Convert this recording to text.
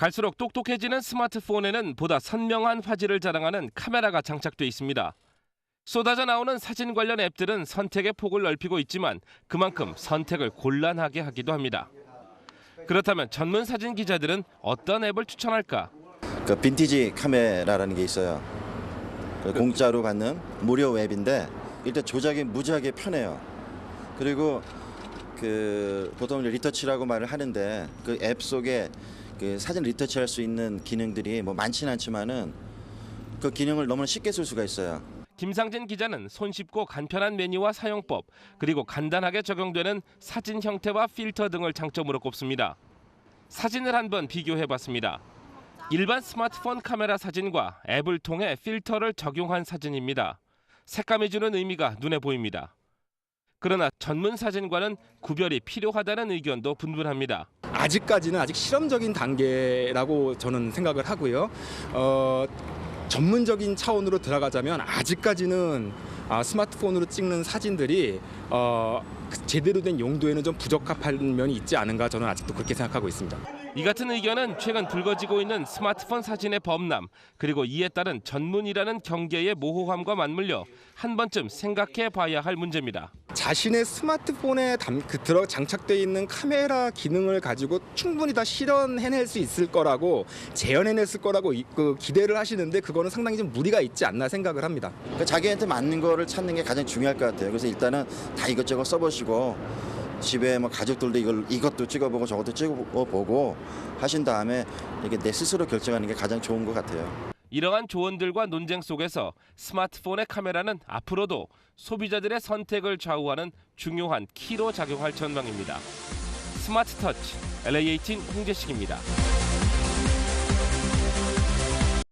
갈수록 똑똑해지는 스마트폰에는 보다 선명한 화질을 자랑하는 카메라가 장착돼 있습니다. 쏟아져 나오는 사진 관련 앱들은 선택의 폭을 넓히고 있지만 그만큼 선택을 곤란하게 하기도 합니다. 그렇다면 전문 사진 기자들은 어떤 앱을 추천할까? 그 빈티지 카메라라는 게 있어요. 그 공짜로 받는 무료 웹인데 일단 조작이 무지하게 편해요. 그리고 그 보통 리터치라고 말을 하는데 그 앱 속에 그 사진 리터치할 수 있는 기능들이 뭐 많지는 않지만은 그 기능을 너무나 쉽게 쓸 수가 있어요. 김상진 기자는 손쉽고 간편한 메뉴와 사용법 그리고 간단하게 적용되는 사진 형태와 필터 등을 장점으로 꼽습니다. 사진을 한번 비교해봤습니다. 일반 스마트폰 카메라 사진과 앱을 통해 필터를 적용한 사진입니다. 색감이 주는 의미가 눈에 보입니다. 그러나 전문 사진과는 구별이 필요하다는 의견도 분분합니다. 아직까지는 아직 실험적인 단계라고 저는 생각을 하고요. 어, 전문적인 차원으로 들어가자면 아직까지는 아, 스마트폰으로 찍는 사진들이 어, 그 제대로 된 용도에는 좀 부적합한 면이 있지 않은가 저는 아직도 그렇게 생각하고 있습니다. 이 같은 의견은 최근 불거지고 있는 스마트폰 사진의 범람 그리고 이에 따른 전문이라는 경계의 모호함과 맞물려 한 번쯤 생각해 봐야 할 문제입니다. 자신의 스마트폰에 담, 그 들어 장착돼 있는 카메라 기능을 가지고 충분히 다 실현해낼 수 있을 거라고 재현해냈을 거라고 이- 그 기대를 하시는데 그거는 상당히 좀 무리가 있지 않나 생각을 합니다. 그러니까 자기한테 맞는 거를 찾는 게 가장 중요할 것 같아요. 그래서 일단은 다 이것저것 써보시고 집에 뭐 가족들도 이걸 이것도 찍어보고 저것도 찍어보고 하신 다음에 이게 내 스스로 결정하는 게 가장 좋은 것 같아요. 이러한 조언들과 논쟁 속에서 스마트폰의 카메라는 앞으로도 소비자들의 선택을 좌우하는 중요한 키로 작용할 전망입니다. 스마트 터치 LA18 홍재식입니다.